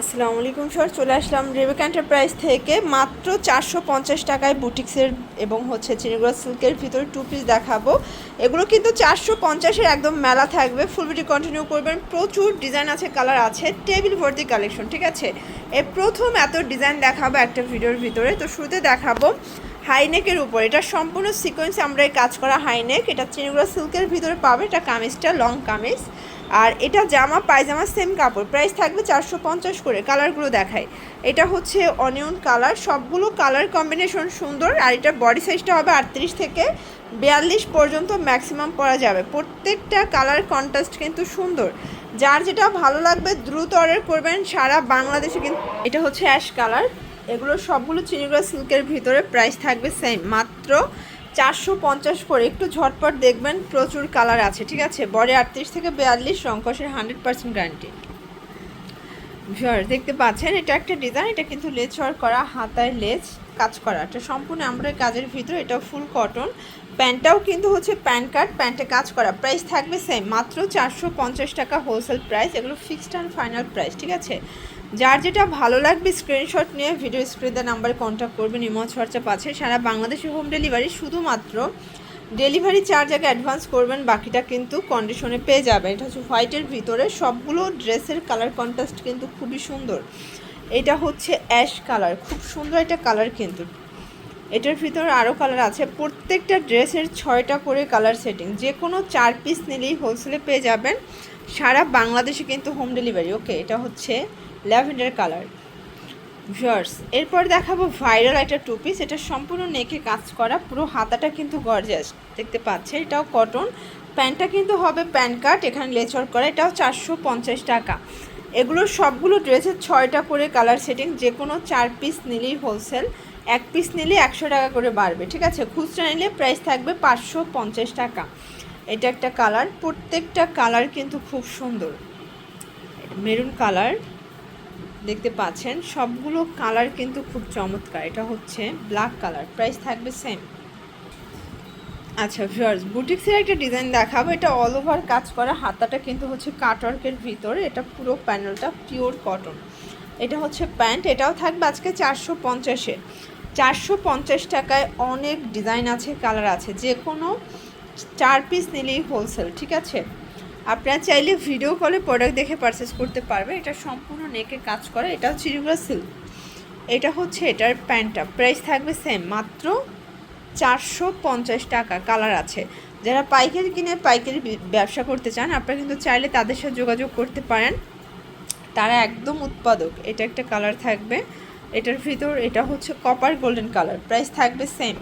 আসসালামু আলাইকুম, স্যার। চলে আসলাম রেবেক এন্টারপ্রাইজ থেকে মাত্র চারশো পঞ্চাশ টাকায় বুটিক্সের এবং হচ্ছে চিনিগুড়া সিল্কের ভিতরে টু পিস দেখাবো। এগুলো কিন্তু চারশো পঞ্চাশের একদম মেলা থাকবে। ফুল ভিডিও কন্টিনিউ করবেন। প্রচুর ডিজাইন আছে কালার আছে টেবিল ভর্তি কালেকশন ঠিক আছে? এ প্রথম এত ডিজাইন দেখাবো একটা ভিডিওর ভিতরে। তো শুরুতে দেখাবো হাইনেকের উপর। এটা সম্পূর্ণ সিকোয়েন্স আমরা কাজ করা হাইনেক। এটা চিনিগুড়া সিল্কের ভিতরে পাবে। এটা কামিজটা লং কামিজ। আর এটা জামা, পায়জামা সেম কাপড়। প্রাইস থাকবে চারশো পঞ্চাশ করে কালারগুলো দেখায় এটা হচ্ছে অনিয়ন কালার সবগুলো কালার কম্বিনেশন সুন্দর। আর এটা বডি সাইজটা হবে আটত্রিশ থেকে বিয়াল্লিশ পর্যন্ত ম্যাক্সিমাম পরা যাবে। প্রত্যেকটা কালার কন্ট্রাস্ট কিন্তু সুন্দর। যার যেটা ভালো লাগবে দ্রুত অর্ডার করবেন। সারা বাংলাদেশে কিন্তু এটা হচ্ছে অ্যাশ কালার এগুলো সবগুলো চিনিগুলো সিল্কের ভিতরে প্রাইস থাকবে সেম মাত্র চারশো পঞ্চাশ করে, একটু ঝটপট দেখবেন, প্রচুর কালার আছে, ঠিক আছে? বডি আটত্রিশ থেকে বিয়াল্লিশ রঙ্কসের হান্ড্রেড পার্সেন্ট গ্যারান্টি ভিওর দেখতে পাচ্ছেন, এটা একটা ডিজাইন এটা কিন্তু লেজ করা হাতায় লেজ কাজ করা। এটা সম্পূর্ণ আমরা কাজের ভিতরে, এটা ফুল কটন প্যান্টটাও কিন্তু হচ্ছে প্যান কার্ড, প্যান্টে কাজ করা। প্রাইস থাকবে সেম মাত্র চারশো পঞ্চাশ টাকা হোলসেল প্রাইস এগুলো ফিক্সড অ্যান্ড ফাইনাল প্রাইস ঠিক আছে? যার যেটা ভালো লাগবে স্ক্রিনশট নিয়ে ভিডিও স্ক্রিনে নাম্বারে কন্ট্যাক্ট করবেন ইমজ হোয়াটসঅ্যাপ আছে। সারা বাংলাদেশে হোম ডেলিভারি শুধুমাত্র ডেলিভারি চার্জ আগে অ্যাডভান্স করবেন, বাকিটা কিন্তু কন্ডিশনে পেয়ে যাবেন। এটা হচ্ছে হোয়াইটের ভিতরে সবগুলো ড্রেসের কালার কন্ট্রাস্ট কিন্তু খুবই সুন্দর। এটা হচ্ছে অ্যাশ কালার খুব সুন্দর একটা কালার কিন্তু। এটার ভিতর আরও কালার আছে। প্রত্যেকটা ড্রেসের ছয়টা করে কালার সেটিং যে কোনো চার পিস নিলেই হোলসেলে পেয়ে যাবেন। সারা বাংলাদেশে কিন্তু হোম ডেলিভারি ওকে এটা হচ্ছে ল্যাভেন্ডার কালার ভিউয়ার্স এরপর দেখাবো ভাইরাল একটা টু পিস এটা সম্পূর্ণ নেকে কাজ করা, পুরো হাতাটা কিন্তু গর্জাস দেখতে পাচ্ছে এটাও কটন প্যান্টটা কিন্তু হবে প্যান্ট কাট এখানে লেচর করা। এটাও চারশো পঞ্চাশ টাকা। এগুলো সবগুলো ড্রেসের ছয়টা করে কালার সেটিং যে কোনো চার পিস নিলেই হোলসেল এক পিস নিলে একশো টাকা করে বাড়বে, ঠিক আছে? খুচরা নিলে প্রাইস থাকবে পাঁচশো পঞ্চাশ টাকা। এটা একটা কালার প্রত্যেকটা কালার কিন্তু খুব সুন্দর। মেরুন কালার দেখতে পাচ্ছেন, সবগুলো কালার কিন্তু খুব চমৎকার। এটা হচ্ছে ব্ল্যাক কালার প্রাইস থাকবে সেম আচ্ছা ভিউয়ার্স বুটিক্সের একটা ডিজাইন দেখাবো। এটা অল ওভার কাজ করা হাতাটা কিন্তু হচ্ছে কাটওয়ার্কের ভিতরে। এটা পুরো প্যানেলটা পিওর কটন এটা হচ্ছে প্যান্ট এটাও থাকবে আজকে চারশো পঞ্চাশে। চারশো পঞ্চাশ টাকায় অনেক ডিজাইন আছে, কালার আছে, যে কোনো চার পিস নিলেই হোলসেল ঠিক আছে? আপনারা চাইলে ভিডিও কলে প্রোডাক্ট দেখে পারচেস করতে পারবে এটা সম্পূর্ণ নেকে কাজ করে এটাও চিরিগুলা সিল্ক এটা হচ্ছে এটার প্যান্টটা প্রাইস থাকবে সেম মাত্র চারশো পঞ্চাশ টাকা, কালার আছে। যারা পাইকারি কিনে পাইকারি ব্যবসা করতে চান, আপনারা কিন্তু চাইলে তাদের সাথে যোগাযোগ করতে পারেন। তারা একদম উৎপাদক, এটা একটা কালার থাকবে। এটার ভিতর এটা হচ্ছে কপার গোল্ডেন কালার প্রাইস থাকবে সেম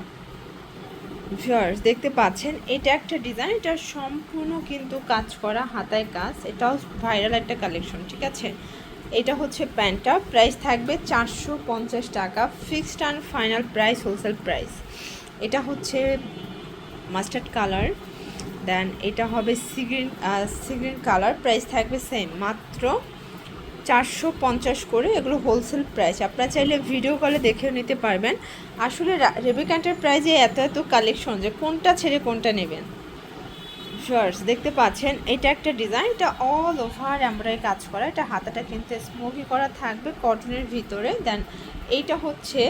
ভিউয়ার্স দেখতে পাচ্ছেন, এটা একটা ডিজাইন এটা সম্পূর্ণ কিন্তু কাজ করা, হাতায় কাজ। এটাও ভাইরাল একটা কালেকশন ঠিক আছে? এটা হচ্ছে প্যান্টটা প্রাইস থাকবে চারশো পঞ্চাশ টাকা fixed and final price wholesale price এটা হচ্ছে মাস্টার্ড কালার দেন এটা হবে sea green sea green colour price থাকবে সেম মাত্র চারশো পঞ্চাশ করে এগুলো হোলসেল প্রাইস আপনারা চাইলে ভিডিও কলে দেখেও নিতে পারবেন। আসলে রেবিক এন্টারপ্রাইজে এত এত কালেকশন যে কোনটা ছেড়ে কোনটা নেবেন। শার্টস দেখতে পাচ্ছেন, এটা একটা ডিজাইন এটা অল ওভার আমরা কাজ করা। এটা হাতাটা কিন্তু স্মোকি করা থাকবে কটনের ভিতরে। দেন এইটা হচ্ছে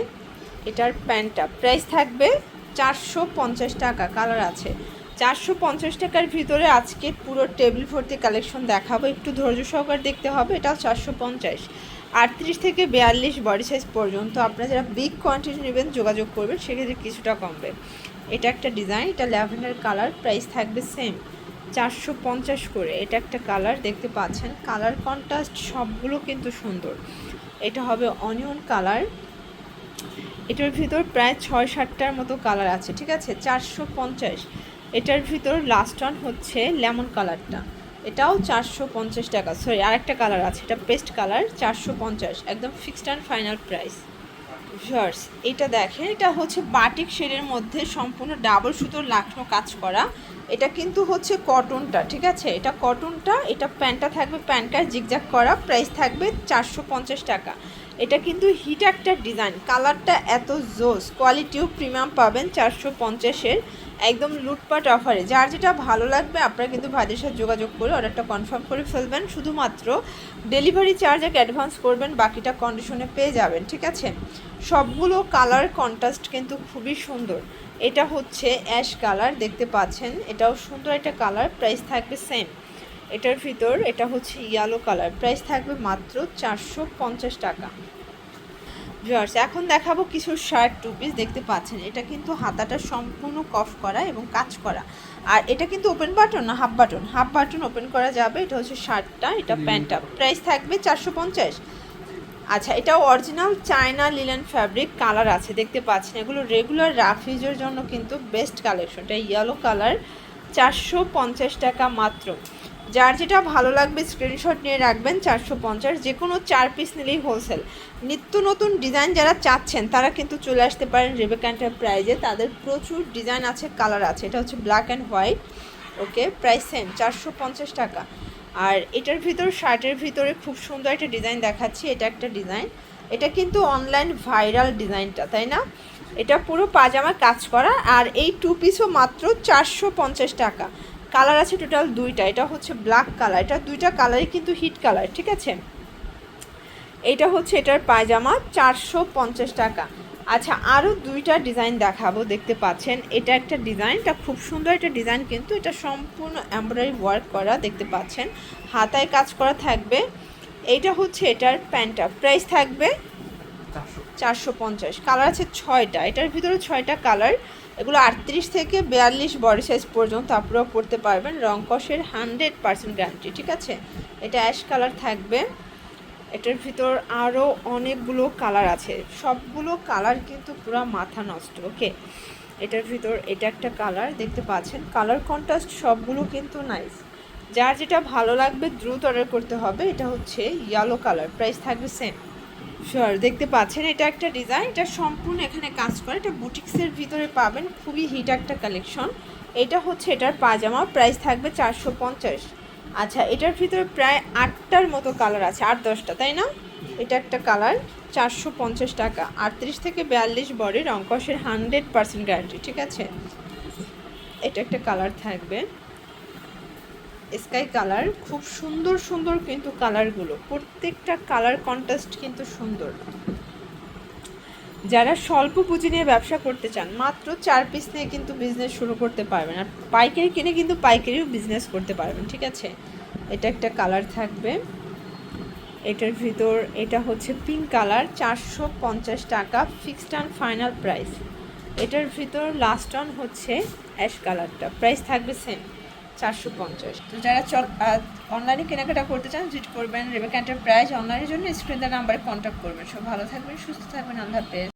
এটার প্যান্টটা। প্রাইস থাকবে চারশো পঞ্চাশ টাকা কালার আছে। চারশো পঞ্চাশ টাকার ভিতরে আজকে পুরো টেবিল ভর্তি কালেকশন দেখাবো। একটু ধৈর্য সহকার দেখতে হবে এটাও চারশো পঞ্চাশ। আটত্রিশ থেকে বিয়াল্লিশ বডি সাইজ পর্যন্ত আপনারা যারা বিগ কোয়ান্টিটি নেবেন, যোগাযোগ করবেন, সেক্ষেত্রে কিছুটা কমবে। এটা একটা ডিজাইন এটা ল্যাভেন্ডার কালার প্রাইস থাকবে সেম চারশো পঞ্চাশ করে, এটা একটা কালার দেখতে পাচ্ছেন কালার কন্ট্রাস্ট সবগুলো কিন্তু সুন্দর। এটা হবে অনিয়ন কালার এটার ভিতর প্রায় ছয় সাতটার মতো কালার আছে, ঠিক আছে? চারশো পঞ্চাশ। এটার ভিতর লাস্ট ওয়ান হচ্ছে লেমন কালারটা এটাও চারশো পঞ্চাশ টাকা। সরি আরেকটা কালার আছে। এটা পেস্ট কালার চারশো পঞ্চাশ। একদম fixed and final price shirts এটা দেখেন, এটা হচ্ছে বাটিক শেডের মধ্যে সম্পূর্ণ ডাবল সুতোর লাখনো কাজ করা। এটা কিন্তু হচ্ছে কটনটা ঠিক আছে? এটা কটনটা এটা প্যান্টটা থাকবে প্যান্টটার জিগজাগ করা। প্রাইস থাকবে চারশো পঞ্চাশ টাকা। এটা কিন্তু হিট একটা ডিজাইন কালারটা এত জোস কোয়ালিটিও প্রিমিয়াম পাবেন চারশো পঞ্চাশের। একদম লুটপাট অফারে যার যেটা ভালো লাগবে, আপনারা কিন্তু ভাইদের সাথে যোগাযোগ করে অর্ডারটা কনফার্ম করে ফেলবেন। শুধুমাত্র ডেলিভারি চার্জ এক অ্যাডভান্স করবেন, বাকিটা কন্ডিশনে পেয়ে যাবেন, ঠিক আছে? সবগুলো কালার কন্ট্রাস্ট কিন্তু খুবই সুন্দর। এটা হচ্ছে অ্যাশ কালার দেখতে পাচ্ছেন? এটাও সুন্দর একটা কালার প্রাইস থাকবে সেম এটার ভিতর, এটা হচ্ছে ইয়েলো কালার প্রাইস থাকবে মাত্র চারশো পঞ্চাশ টাকা। ভিউয়ার্স এখন দেখাবো কিছু শার্ট টু পিস দেখতে পাচ্ছেন। এটা কিন্তু হাতাটা সম্পূর্ণ কফ করা এবং কাজ করা। আর এটা কিন্তু ওপেন বাটন না half button half button open করা যাবে। এটা হচ্ছে শার্টটা এটা প্যান্টটা প্রাইস থাকবে চারশো পঞ্চাশ। আচ্ছা এটাও original China linen fabric colour আছে দেখতে পাচ্ছেন। এগুলো রেগুলার রাফিজের জন্য কিন্তু বেস্ট কালেকশন এটা ইয়েলো কালার চারশো পঞ্চাশ টাকা মাত্র। যার যেটা ভালো লাগবে স্ক্রিনশট নিয়ে রাখবেন চারশো পঞ্চাশ। যে কোনো চার পিস নিলেই হোলসেল নিত্য নতুন ডিজাইন যারা চাচ্ছেন, তারা কিন্তু চলে আসতে পারেন রেবেকা প্রাইজে তাদের প্রচুর ডিজাইন আছে, কালার আছে। এটা হচ্ছে black and white okay? Price same চারশো পঞ্চাশ টাকা। আর এটার ভিতর, শার্টের ভিতরে খুব সুন্দর একটা ডিজাইন দেখাচ্ছি। এটা একটা ডিজাইন। এটা কিন্তু অনলাইন ভাইরাল ডিজাইনটা, তাই না? এটা পুরো পাজামা কাজ করা। আর এই টু পিসও মাত্র চারশো পঞ্চাশ টাকা। কালার আছে টোটাল দুইটা। এটা হচ্ছে ব্ল্যাক কালার এটা দুইটা কালারই কিন্তু হিট কালার ঠিক আছে? এটা হচ্ছে এটার পায়জামা চারশো পঞ্চাশ টাকা। আচ্ছা আরও দুইটা ডিজাইন দেখাবো, দেখতে পাচ্ছেন। এটা একটা ডিজাইন, এটা খুব সুন্দর একটা ডিজাইন, কিন্তু এটা সম্পূর্ণ এমব্রয়ডারি ওয়ার্ক করা, দেখতে পাচ্ছেন। হাতায় কাজ করা থাকবে। এইটা হচ্ছে এটার প্যান্টটা। প্রাইস থাকবে চারশো পঞ্চাশ। কালার আছে ছয়টা। এটার ভিতরে ছয়টা কালার। এগুলো আটত্রিশ থেকে বিয়াল্লিশ বডি সাইজ পর্যন্ত আপনারা পড়তে পারবেন। রং কষের হান্ড্রেড পার্সেন্ট গ্যারান্টি, ঠিক আছে? এটা অ্যাশ কালার থাকবে। এটার ভিতর আরও অনেকগুলো কালার আছে। সবগুলো কালার কিন্তু পুরো মাথা নষ্ট ওকে এটার ভিতর এটা একটা কালার, দেখতে পাচ্ছেন? কালার কন্ট্রাস্ট সবগুলো কিন্তু নাইস যার যেটা ভালো লাগবে দ্রুত অর্ডার করতে হবে, এটা হচ্ছে ইয়েলো কালার প্রাইস থাকবে সেম শিওর দেখতে পাচ্ছেন? এটা একটা ডিজাইন এটা সম্পূর্ণ এখানে কাজ করে। এটা বুটিক্সের ভিতরে পাবেন, খুবই হিট একটা কালেকশন এটা হচ্ছে এটার পাজামা প্রাইস থাকবে চারশো পঞ্চাশ। আচ্ছা এটার ভিতরে প্রায় আটটার মতো কালার আছে, আট দশটা, তাই না? এটা একটা কালার চারশো পঞ্চাশ টাকা। আটত্রিশ থেকে বিয়াল্লিশ বডির অঙ্কসের হান্ড্রেড পার্সেন্ট গ্যারান্টি ঠিক আছে? এটা একটা কালার থাকবে। স্কাই কালার খুব সুন্দর সুন্দর কিন্তু কালারগুলো প্রত্যেকটা কালার কন্ট্রাস্ট কিন্তু সুন্দর। যারা স্বল্প পুঁজি নিয়ে ব্যবসা করতে চান, মাত্র চার পিস নিয়ে কিন্তু বিজনেস শুরু করতে পারবেন। আর পাইকারি কিনে কিন্তু পাইকারিও বিজনেস করতে পারবেন, ঠিক আছে? এটা একটা কালার থাকবে। এটার ভিতর, এটা হচ্ছে পিঙ্ক কালার চারশো পঞ্চাশ টাকা ফিক্সড অ্যান্ড ফাইনাল প্রাইস এটার ভিতর লাস্ট অন হচ্ছে অ্যাশ কালারটা প্রাইস থাকবে সেম চারশো পঞ্চাশ। তো যারা চল অনলাইনে কেনাকাটা করতে চান ভিজিট করবেন। রেবেকা এন্টারপ্রাইজ অনলাইনের জন্য স্ক্রিন নাম্বারে কন্ট্যাক্ট করবেন। সব ভালো থাকবেন, সুস্থ থাকবেন, আল্লাহ হাফেজ।